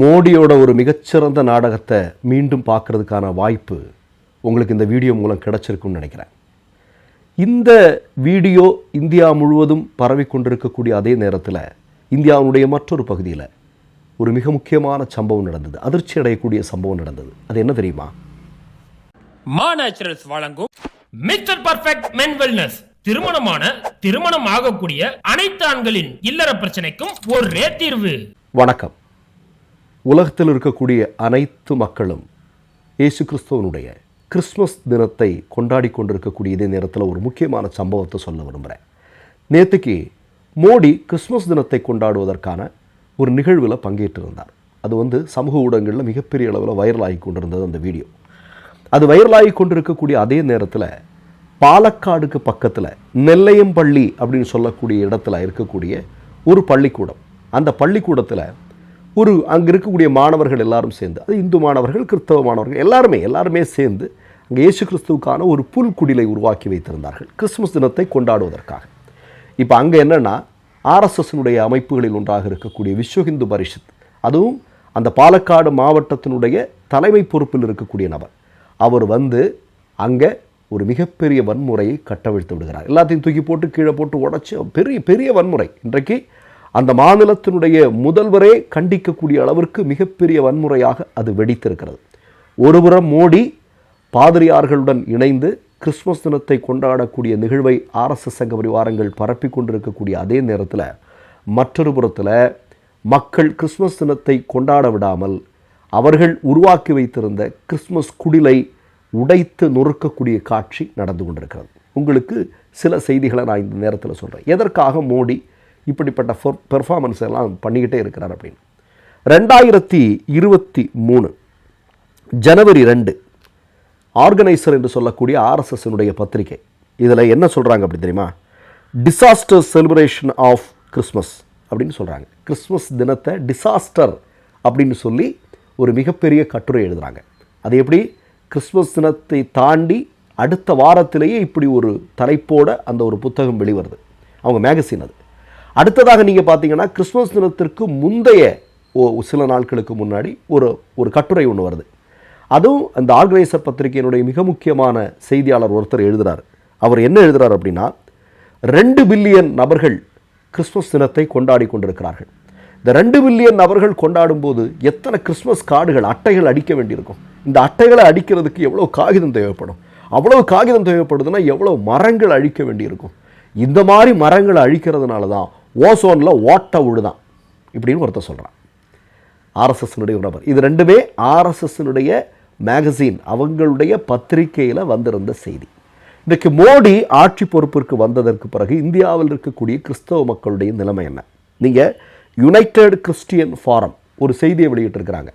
மோடியோட ஒரு மிகச்சிறந்த நாடகத்தை மீண்டும் பார்க்கறதுக்கான வாய்ப்பு உங்களுக்கு இந்த வீடியோ மூலம் கிடைச்சிருக்கும்னு நினைக்கிறேன். இந்த வீடியோ இந்தியா முழுவதும் பரவி கொண்டிருக்கக்கூடிய அதே நேரத்தில் இந்தியாவுடைய மற்றொரு பகுதியில் ஒரு மிக முக்கியமான சம்பவம் நடந்தது. அதிர்ச்சி அடையக்கூடிய சம்பவம் நடந்தது. அது என்ன தெரியுமா? மா நேச்சுரல்ஸ் வழங்கும் மிஸ்டர் பர்ஃபெக்ட் மென் வெல்னஸ் திருமணமான திருமணம் ஆகக்கூடிய அனைத்து ஆண்களின் இல்லற பிரச்சனைக்கும் ஒரே தீர்வு. வணக்கம். உலகத்தில் இருக்கக்கூடிய அனைத்து மக்களும் இயேசு கிறிஸ்துவனுடைய கிறிஸ்மஸ் தினத்தை கொண்டாடி கொண்டிருக்கக்கூடிய இதே நேரத்தில் ஒரு முக்கியமான சம்பவத்தை சொல்ல விரும்புகிறேன். நேற்றுக்கு மோடி கிறிஸ்மஸ் தினத்தை கொண்டாடுவதற்கான ஒரு நிகழ்வில் பங்கேற்றிருந்தார். அது வந்து சமூக ஊடகங்களில் மிகப்பெரிய அளவில் வைரலாகி கொண்டிருந்தது அந்த வீடியோ. அது வைரலாகி கொண்டிருக்கக்கூடிய அதே நேரத்தில் பாலக்காடுக்கு பக்கத்தில் நெல்லையம்பள்ளி அப்படின்னு சொல்லக்கூடிய இடத்துல இருக்கக்கூடிய ஒரு பள்ளிக்கூடம். அந்த பள்ளிக்கூடத்தில் ஒரு அங்கே இருக்கக்கூடிய மாணவர்கள் எல்லாரும் சேர்ந்து அது இந்து மாணவர்கள் கிறிஸ்தவ மாணவர்கள் எல்லாருமே எல்லாருமே சேர்ந்து அங்கே இயேசு கிறிஸ்துவுக்கான ஒரு புல்குடிலை உருவாக்கி வைத்திருந்தார்கள் கிறிஸ்துமஸ் தினத்தை கொண்டாடுவதற்காக. இப்போ அங்கே என்னென்னா ஆர்எஸ்எஸ்னுடைய அமைப்புகளில் ஒன்றாக இருக்கக்கூடிய விஸ்வ ஹிந்து பரிஷத் அதுவும் அந்த பாலக்காடு மாவட்டத்தினுடைய தலைமை பொறுப்பில் இருக்கக்கூடிய நபர். அவர் வந்து அங்கே ஒரு மிகப்பெரிய வன்முறையை கட்டவிழ்த்து விடுகிறார். எல்லாத்தையும் தூக்கி போட்டு கீழே போட்டு உடச்சி பெரிய பெரிய வன்முறை. இன்றைக்கு அந்த மாநிலத்தினுடைய முதல்வரே கண்டிக்கக்கூடிய அளவிற்கு மிகப்பெரிய வன்முறையாக அது வெடித்திருக்கிறது. ஒருபுறம் மோடி பாதிரியார்களுடன் இணைந்து கிறிஸ்மஸ் தினத்தை கொண்டாடக்கூடிய நிகழ்வை ஆர்எஸ்எஸ் சங்க பரிவாரங்கள் பரப்பி கொண்டிருக்கக்கூடிய அதே நேரத்தில் மற்றொரு புறத்தில் மக்கள் கிறிஸ்மஸ் தினத்தை கொண்டாட விடாமல் அவர்கள் உருவாக்கி வைத்திருந்த கிறிஸ்மஸ் குடிலை உடைத்து நொறுக்கக்கூடிய காட்சி நடந்து கொண்டிருக்கிறது. உங்களுக்கு சில செய்திகளை நான் இந்த நேரத்தில் சொல்கிறேன் எதற்காக மோடி இப்படிப்பட்ட பெர்ஃபார்மன்ஸ் எல்லாம் பண்ணிக்கிட்டே இருக்கிறார் அப்படின்னு. ரெண்டாயிரத்தி இருபத்தி மூணு ஜனவரி ரெண்டு ஆர்கனைசர் என்று சொல்லக்கூடிய ஆர்எஸ்எஸ்னுடைய பத்திரிகை. இதில் என்ன சொல்கிறாங்க அப்படி தெரியுமா? டிசாஸ்டர் செலிப்ரேஷன் ஆஃப் கிறிஸ்மஸ் அப்படின்னு சொல்கிறாங்க கிறிஸ்மஸ் தினத்தை டிசாஸ்டர் அப்படின்னு சொல்லி ஒரு மிகப்பெரிய கட்டுரை எழுதுகிறாங்க அது எப்படி? கிறிஸ்மஸ் தினத்தை தாண்டி அடுத்த வாரத்திலேயே இப்படி ஒரு தலைப்போட அந்த ஒரு புத்தகம் வெளிவருது. அவங்க மேகசின் அது. அடுத்ததாக நீங்கள் பார்த்தீங்கன்னா கிறிஸ்மஸ் தினத்திற்கு முந்தைய ஓ சில நாட்களுக்கு முன்னாடி ஒரு ஒரு கட்டுரை ஒன்று வருது. அதுவும் அந்த ஆர்கனைசர் பத்திரிகையினுடைய மிக முக்கியமான செய்தியாளர் ஒருத்தர் எழுதுகிறார் அவர் என்ன எழுதுகிறார் அப்படின்னா ரெண்டு பில்லியன் நபர்கள் கிறிஸ்மஸ் தினத்தை கொண்டாடி கொண்டிருக்கிறார்கள். இந்த ரெண்டு பில்லியன் நபர்கள் கொண்டாடும் போது எத்தனை கிறிஸ்மஸ் கார்டுகள் அட்டைகள் அடிக்க வேண்டியிருக்கும்? இந்த அட்டைகளை அடிக்கிறதுக்கு எவ்வளோ காகிதம் தேவைப்படும்? அவ்வளோ காகிதம் தேவைப்படுதுன்னா எவ்வளோ மரங்கள் அழிக்க வேண்டியிருக்கும்? இந்த மாதிரி மரங்களை அழிக்கிறதுனால தான் ஓசோனில் ஓட்ட உழுதான் இப்படின்னு ஒருத்தர் சொல்கிறான் ஆர்எஸ்எஸ்னுடைய ஒரு நபர். இது ரெண்டுமே ஆர்எஸ்எஸ்னுடைய மேகசின் அவங்களுடைய பத்திரிகையில் வந்திருந்த செய்தி. இன்றைக்கு மோடி ஆட்சி பொறுப்பிற்கு வந்ததற்கு பிறகு இந்தியாவில் இருக்கக்கூடிய கிறிஸ்தவ மக்களுடைய நிலைமை என்ன? நீங்கள் யுனைடெட் கிறிஸ்டியன் ஃபாரம் ஒரு செய்தியை வெளியிட்டிருக்கிறாங்க.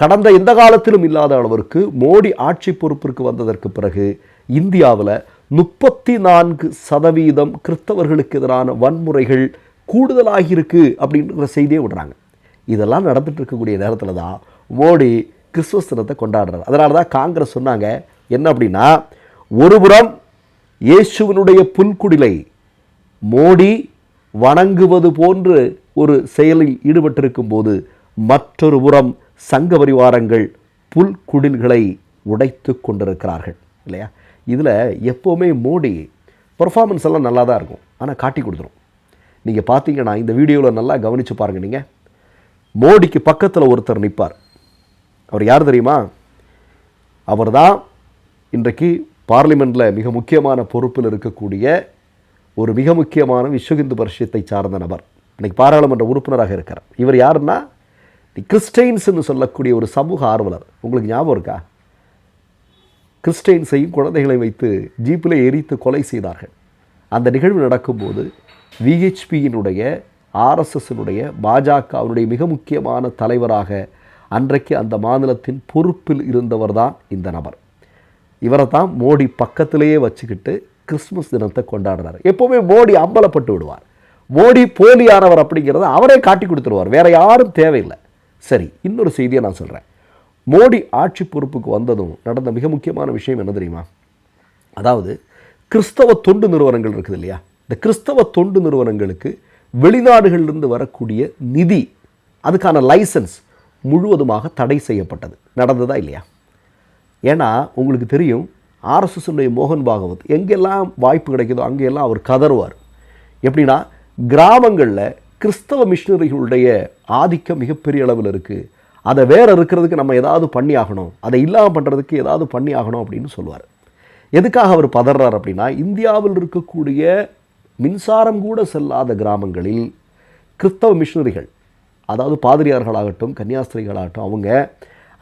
கடந்த எந்த காலத்திலும் இல்லாத அளவிற்கு மோடி ஆட்சி பொறுப்பிற்கு வந்ததற்கு பிறகு இந்தியாவில் முப்பத்தி நான்கு சதவீதம் கிறிஸ்தவர்களுக்கு எதிரான வன்முறைகள் கூடுதலாகியிருக்கு அப்படின்ற செய்தியை விடுறாங்க. இதெல்லாம் நடந்துட்டு இருக்கக்கூடிய நேரத்தில் தான் மோடி கிறிஸ்துவஸ் தினத்தை கொண்டாடுறார். அதனால தான் காங்கிரஸ் சொன்னாங்க என்ன அப்படின்னா ஒருபுறம் இயேசுவினுடைய புல்குடிலை மோடி வணங்குவது போன்று ஒரு செயலில் ஈடுபட்டிருக்கும் போது மற்றொரு புறம் சங்க பரிவாரங்கள் புல்குடில்களை உடைத்து கொண்டிருக்கிறார்கள் இல்லையா? இதில் எப்போவுமே மோடி பர்ஃபார்மன்ஸ் எல்லாம் நல்லா தான் இருக்கும். ஆனால் காட்டி கொடுத்துரும். நீங்கள் பார்த்தீங்கன்னா இந்த வீடியோவில் நல்லா கவனித்து பாருங்கள் நீங்கள் மோடிக்கு பக்கத்தில் ஒருத்தர் நிற்பார். அவர் யார் தெரியுமா? அவர் தான் இன்றைக்கு பார்லிமெண்ட்டில் மிக முக்கியமான பொறுப்பில் இருக்கக்கூடிய ஒரு மிக முக்கியமான விஸ்வ இந்து பரிஷத்தை சார்ந்த நபர். இன்றைக்கி பாராளுமன்ற உறுப்பினராக இருக்கிறார். இவர் யாருன்னா? தி கிறிஸ்டைன்ஸ்னு சொல்லக்கூடிய ஒரு சமூக ஆர்வலர். உங்களுக்கு ஞாபகம் இருக்கா? கிறிஸ்டைன்ஸையும் குழந்தைகளை வைத்து ஜீப்பில் எரித்து கொலை செய்தார்கள். அந்த நிகழ்வு நடக்கும்போது விஹெச்பியினுடைய ஆர்எஸ்எஸ்னுடைய பாஜகவினுடைய மிக முக்கியமான தலைவராக அன்றைக்கு அந்த மாநிலத்தின் பொறுப்பில் இருந்தவர் தான் இந்த நபர். இவரை தான் மோடி பக்கத்திலேயே வச்சுக்கிட்டு கிறிஸ்மஸ் தினத்தை கொண்டாடுறாரு. எப்போவுமே மோடி அம்பலப்பட்டு விடுவார். மோடி போலியானவர் அப்படிங்கிறத அவரே காட்டி கொடுத்துருவார். வேறு யாரும் தேவையில்லை. சரி இன்னொரு செய்தியை நான் சொல்கிறேன் மோடி ஆட்சி பொறுப்புக்கு வந்ததும் நடந்த மிக முக்கியமான விஷயம் என்ன தெரியுமா? அதாவது கிறிஸ்தவ தொண்டு நிறுவனங்கள் இருக்குது இல்லையா? இந்த கிறிஸ்தவ தொண்டு நிறுவனங்களுக்கு வெளிநாடுகளிலிருந்து வரக்கூடிய நிதி அதுக்கான லைசன்ஸ் முழுவதுமாக தடை செய்யப்பட்டது. நடந்ததா இல்லையா? ஏன்னா உங்களுக்கு தெரியும் ஆர்எஸ்எஸ்னுடைய மோகன் பாகவத் எங்கெல்லாம் வாய்ப்பு கிடைக்குதோ அங்கெல்லாம் அவர் கதறுவார். எப்படின்னா கிராமங்களில் கிறிஸ்தவ மிஷினரிகளுடைய ஆதிக்கம் மிகப்பெரிய அளவில் இருக்குது அதை வேற இருக்கிறதுக்கு நம்ம ஏதாவது பண்ணி ஆகணும். அதை இல்லாமல் பண்ணுறதுக்கு ஏதாவது பண்ணி ஆகணும் அப்படின்னு சொல்லுவார். எதுக்காக அவர் பதறார் அப்படின்னா இந்தியாவில் இருக்கக்கூடிய மின்சாரம் கூட செல்லாத கிராமங்களில் கிறிஸ்தவ மிஷினரிகள் அதாவது பாதிரியார்களாகட்டும் கன்னியாஸ்திரிகளாகட்டும் அவங்க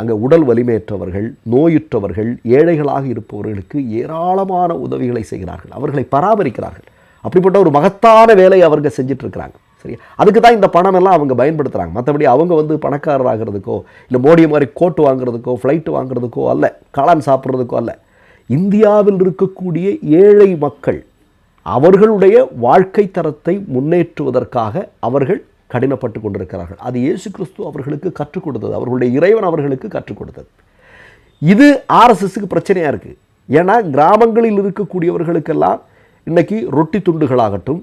அங்கே உடல் வலிமையற்றவர்கள் நோயுற்றவர்கள் ஏழைகளாக இருப்பவர்களுக்கு ஏராளமான உதவிகளை செய்கிறார்கள். அவர்களை பராமரிக்கிறார்கள். அப்படிப்பட்ட ஒரு மகத்தான வேலையை அவர்கள் செஞ்சிட்ருக்கிறாங்க சரியா? சரி அதுக்கு தான் இந்த பணம் எல்லாம் அவங்க பயன்படுத்துகிறாங்க மற்றபடி அவங்க வந்து பணக்காரராகிறதுக்கோ இல்லை மோடி மாதிரி கோட்டு வாங்குறதுக்கோ ஃப்ளைட்டு வாங்குறதுக்கோ அல்ல காளான் சாப்பிட்றதுக்கோ அல்ல இந்தியாவில் இருக்கக்கூடிய ஏழை மக்கள் அவர்களுடைய வாழ்க்கை தரத்தை முன்னேற்றுவதற்காக அவர்கள் கடினப்பட்டு கொண்டிருக்கிறார்கள். அது இயேசு கிறிஸ்து அவர்களுக்கு கற்றுக் கொடுத்தது. அவர்களுடைய இறைவன் அவர்களுக்கு கற்றுக் கொடுத்தது. இது ஆர்எஸ்எஸ்க்கு பிரச்சனையாக இருக்குது ஏன்னா கிராமங்களில் இருக்கக்கூடியவர்களுக்கெல்லாம் இன்னைக்கு ரொட்டி துண்டுகளாகட்டும்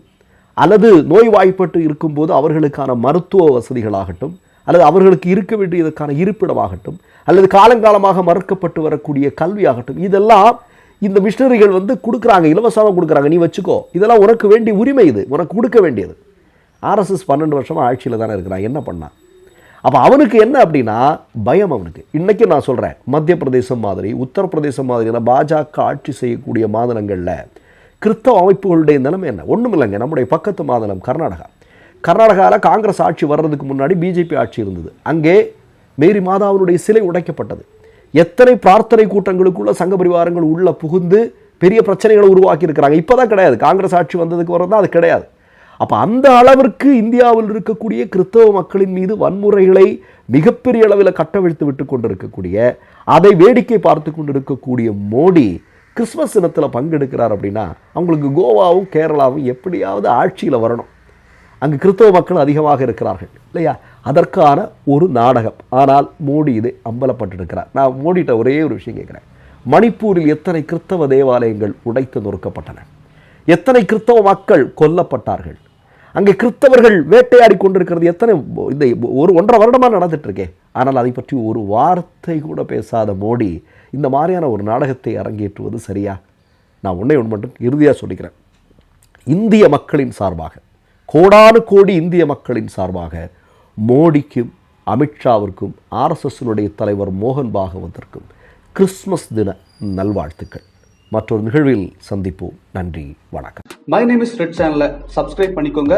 அல்லது நோய்வாய்ப்பட்டு இருக்கும்போது அவர்களுக்கான மருத்துவ வசதிகளாகட்டும் அல்லது அவர்களுக்கு இருக்க வேண்டியதற்கான இருப்பிடமாகட்டும் அல்லது காலங்காலமாக மறுக்கப்பட்டு வரக்கூடிய கல்வியாகட்டும் இதெல்லாம் இந்த மிஷினரிகள் வந்து கொடுக்குறாங்க இலவசமாக கொடுக்குறாங்க. நீ வச்சுக்கோ இதெல்லாம் உனக்கு வேண்டிய உரிமை இது உனக்கு கொடுக்க வேண்டியது. ஆர்எஸ்எஸ் பன்னெண்டு வருஷமாக ஆட்சியில் தானே இருக்கிறான் என்ன பண்ணான்? அப்போ அவனுக்கு என்ன அப்படின்னா பயம் அவனுக்கு. இன்றைக்கி நான் சொல்கிறேன் மத்திய பிரதேசம் மாதிரி உத்தரப்பிரதேசம் மாதிரியான பாஜக ஆட்சி செய்யக்கூடிய மாநிலங்களில் கிறிஸ்தவ அமைப்புகளுடைய நிலைமை என்ன? ஒன்றும் இல்லைங்க நம்முடைய பக்கத்து மாநிலம் கர்நாடகா. கர்நாடகாவில் காங்கிரஸ் ஆட்சி வர்றதுக்கு முன்னாடி பிஜேபி ஆட்சி இருந்தது. அங்கே மேரி மாதாவினுடைய சிலை உடைக்கப்பட்டது. எத்தனை பிரார்த்தனை கூட்டங்களுக்குள்ள சங்க பரிவாரங்கள் உள்ள புகுந்து பெரிய பிரச்சனைகளை உருவாக்கி இருக்கிறாங்க. இப்போ தான் கிடையாது. காங்கிரஸ் ஆட்சி வந்ததுக்கு வரதான் அது கிடையாது. அப்போ அந்த அளவிற்கு இந்தியாவில் இருக்கக்கூடிய கிறிஸ்தவ மக்களின் மீது வன்முறைகளை மிகப்பெரிய அளவில் கட்டவிழ்த்து விட்டு கொண்டிருக்கக்கூடிய அதை வேடிக்கை பார்த்து கொண்டிருக்கக்கூடிய மோடி கிறிஸ்மஸ் தினத்தில் பங்கெடுக்கிறார் அப்படின்னா அவங்களுக்கு கோவாவும் கேரளாவும் எப்படியாவது ஆட்சியில் வரணும். அங்கு கிறிஸ்தவ மக்கள் அதிகமாக இருக்கிறார்கள் இல்லையா? அதற்கான ஒரு நாடகம். ஆனால் மோடி இது அம்பலப்பட்டிருக்கிறார். நான் மோடிட்ட ஒரே ஒரு விஷயம் கேட்குறேன். மணிப்பூரில் எத்தனை கிறிஸ்தவ தேவாலயங்கள் உடைத்து நொறுக்கப்பட்டன? எத்தனை கிறிஸ்தவ மக்கள் கொல்லப்பட்டார்கள்? அங்கே கிறிஸ்தவர்கள் வேட்டையாடி கொண்டிருக்கிறது எத்தனை இந்த ஒரு ஒன்றரை வருடமாக நடந்துட்டு இருக்கே. ஆனால் அதை பற்றி ஒரு வார்த்தை கூட பேசாத மோடி இந்த மாதிரியான ஒரு நாடகத்தை அரங்கேற்றுவது சரியா? நான் ஒன்றே ஒன்று மட்டும் இறுதியாக சொல்லிக்கிறேன். இந்திய மக்களின் சார்பாக கோடானு கோடி இந்திய மக்களின் சார்பாக மோடிக்கும் அமித்ஷாவிற்கும் ஆர்எஸ்எஸ்னுடைய தலைவர் மோகன் பாகவத்திற்கும் கிறிஸ்மஸ் தின நல்வாழ்த்துக்கள். மற்றொரு நிகழ்வில் சந்திப்போம். நன்றி வணக்கம். மை நேம் இஸ் ரெட் சேனலை சப்ஸ்கிரைப் பண்ணிக்கோங்க.